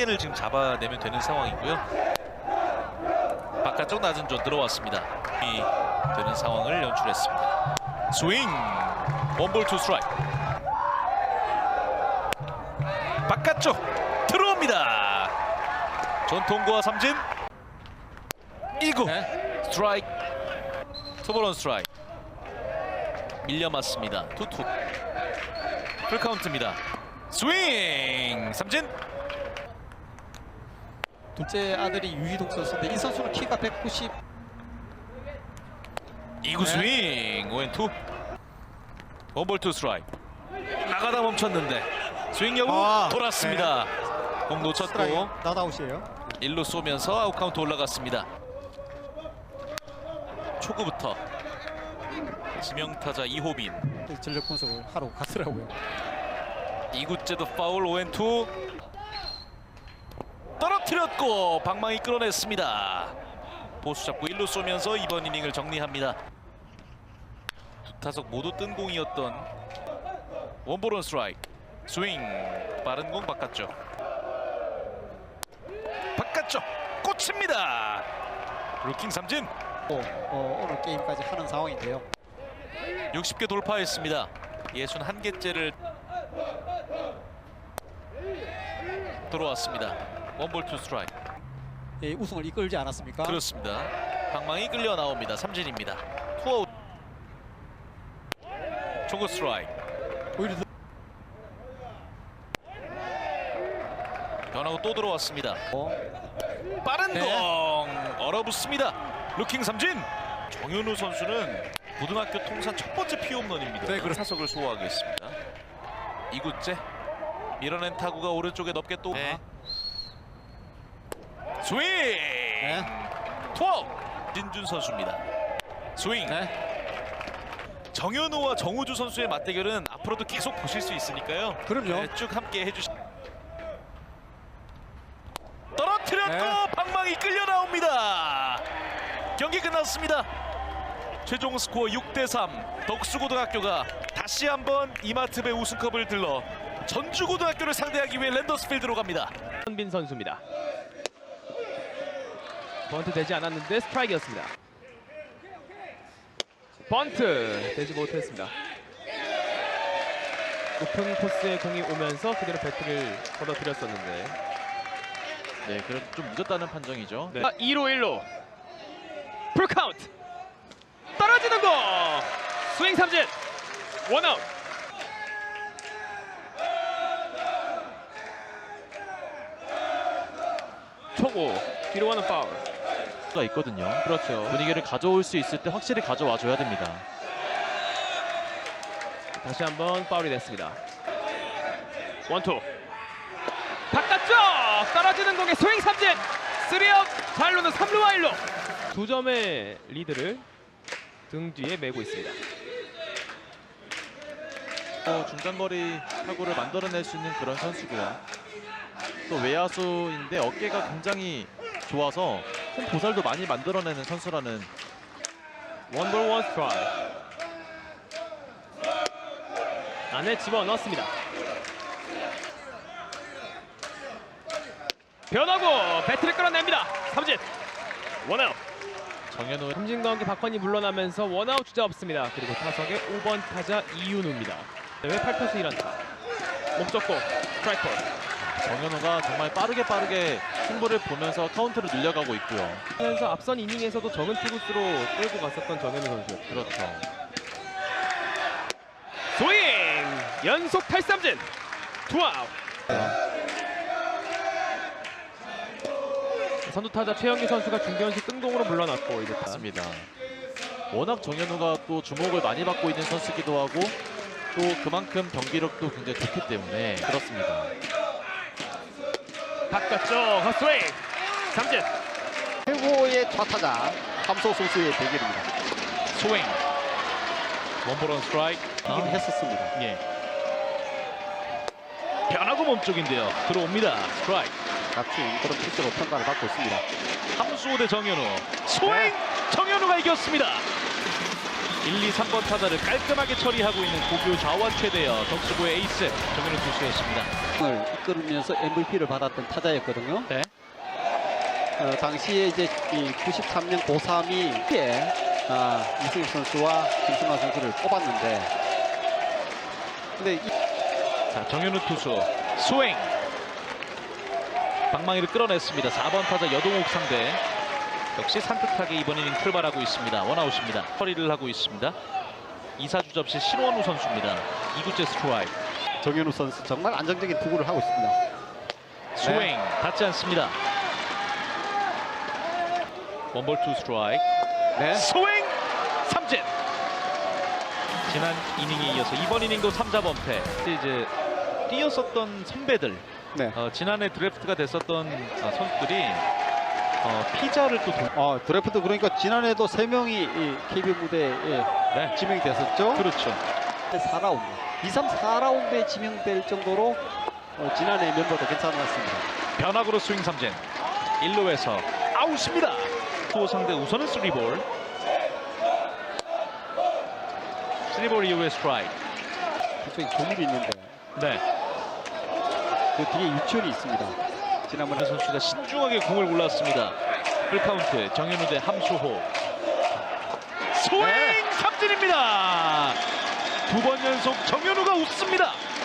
개를 지금 잡아내면 되는 상황이고요. 바깥쪽 낮은 존 들어왔습니다. 이 되는 상황을 연출했습니다. 스윙 원볼 투 스트라이크 바깥쪽 들어옵니다. 전통과 삼진 1구 네. 스트라이크 투볼원 스트라이크 밀려 맞습니다. 투투 풀카운트입니다. 스윙 삼진 둘째 아들이 유희동 선수인데 이 선수는 키가 190. 2구 스윙 오앤투 원볼 투 스트라이크 나가다 멈췄는데 스윙 여부 아, 돌았습니다. 공 스트라이크 놓쳤고 나다웃이에요. 1루 쏘면서 아웃 카운트 올라갔습니다. 초구부터 지명타자 이호빈 전력 분석을 하러 가더라고요. 2구째도 파울 오앤투 떨어뜨렸고 방망이 끌어냈습니다. 보수 잡고 1루 쏘면서 이번 이닝을 정리합니다. 두 타석 모두 뜬 공이었던 원볼 원 스트라이크 스윙 빠른 공 바깥쪽 바깥쪽 꽂힙니다. 루킹 삼진 어, 오늘 게임까지 하는 상황인데요. 60개 돌파했습니다. 61개째를 들어왔습니다. 원볼 투 스트라이크. 예, 우승을 이끌지 않았습니까? 그렇습니다. 방망이 끌려 나옵니다. 삼진입니다. 투아웃. 초구 스트라이크. 오히려 변하고 또 들어왔습니다. 어, 빠른 네. 공 얼어붙습니다. 루킹 삼진. 정현우 선수는 고등학교 통산 첫 번째 피홈런입니다. 네, 그렇- 타석을 소화하겠습니다. 2구째 밀어낸 타구가 오른쪽에 넓게 또 네. 스윙 네. 투아웃 진준 선수입니다. 스윙 네. 정현우와 정우주 선수의 맞대결은 앞으로도 계속 보실 수 있으니까요. 그럼요. 네, 쭉 함께 해주시. 떨어뜨렸고 네. 방망이 끌려 나옵니다. 경기 끝났습니다. 최종 스코어 6대 3. 덕수고등학교가 다시 한번 이마트배 우승컵을 들러 전주고등학교를 상대하기 위해 랜더스필드로 갑니다. 현빈 선수입니다. 번트 되지 않았는데 스트라이크였습니다. 번트 되지 못했습니다. 높은 코스에 공이 오면서 그대로 배트를 걷어들였었는데 네, 그래도 좀 늦었다는 판정이죠. 네. 2로 1로 풀카운트 떨어지는 거 스윙 삼진 원아웃 초구 뒤로 가는 파울 가 있거든요. 그렇죠 분위기를 가져올 수 있을 때 확실히 가져와 줘야 됩니다. 다시 한번 파울이 됐습니다. 원투. 바깥쪽 떨어지는 공에 스윙 삼진. 쓰리업 잘루는 3루와 1루. 두 점의 리드를 등 뒤에 메고 있습니다. 또 중장거리 타구를 만들어낼 수 있는 그런 선수고요. 또 외야수인데 어깨가 굉장히 좋아서 큰 보살도 많이 만들어내는 선수라는 원볼 원 스트라이크. 안에 집어넣었습니다. 변하고 배트를 끌어냅니다. 삼진. 원아웃. 정현우 삼진 가운데 박환이 물러나면서 원아웃 주자 없습니다. 그리고 타석의 5번 타자 이윤우입니다. 왜 8타수 1안타. 목 잡고 스트라이크 볼. 정현우가 정말 빠르게 빠르게 승부를 보면서 카운트를 늘려가고 있고요. 하면서 앞선 이닝에서도 적은 투구수로 끌고 갔었던 정현우 선수. 그렇죠. 스윙! 연속 탈삼진! 투아웃! 선두 타자 최영기 선수가 중견수 뜬공으로 물러났고 이제 다 맞습니다. 워낙 정현우가 또 주목을 많이 받고 있는 선수기도 하고 또 그만큼 경기력도 굉장히 좋기 때문에 그렇습니다. 바깥쪽 헛스윙! 삼진! 최고의 좌타자 함소 선수의 대결입니다. 스윙 원볼 원 스트라이크. 이긴 했었습니다. 예. 변하고 몸쪽인데요. 들어옵니다. 스트라이크. 같은 그런 피처로 평가를 받고 있습니다. 함수호 대 정현우. 스윙! 정현우가 이겼습니다. 1, 2, 3번 타자를 깔끔하게 처리하고 있는 고교 좌완 최대여 덕수고의 에이스 정현우 투수였습니다. 을 이끌으면서 MVP를 받았던 타자였거든요. 네. 어, 당시에 이제 이 93년 고3이 에 아, 이승엽 선수와 김승환 선수를 뽑았는데 근데 이 자 정현우 투수 스윙 방망이를 끌어냈습니다 4번 타자 여동욱 상대 역시 산뜻하게 이번 이닝 출발하고 있습니다. 원아웃입니다. 처리를 하고 있습니다. 2사주 접시 신원우 선수입니다. 2구째 스트라이크. 정현우 선수 정말 안정적인 투구를 하고 있습니다. 스윙 닿지 않습니다. 원볼 투 스트라이크. 네. 스윙! 삼진! 지난 이닝에 이어서 이번 이닝도 3자 범퇴 이제 뛰었었던 선배들. 네. 어, 지난해 드래프트가 됐었던 어, 선수들이 어, 피자를 또 돌... 어, 드래프트 그러니까 지난해도 세 명이 이 KBO 무대에 네. 지명이 됐었죠. 그렇죠 4라운드, 2, 3, 4라운드에 지명될 정도로 어, 지난해 멤버도 괜찮았습니다. 변화구로 스윙 삼진 1루에서 아웃입니다 투호 상대 우선은 3볼 3볼 이후에 스트라이크 그쪽에 조물이 있는데 네 그 뒤에 유치원이 있습니다. 지난번에 한 선수가 신중하게 공을 골랐습니다. 풀카운트 정현우 대 함수호. 스윙! 삼진입니다. 두 번 연속 정현우가 웃습니다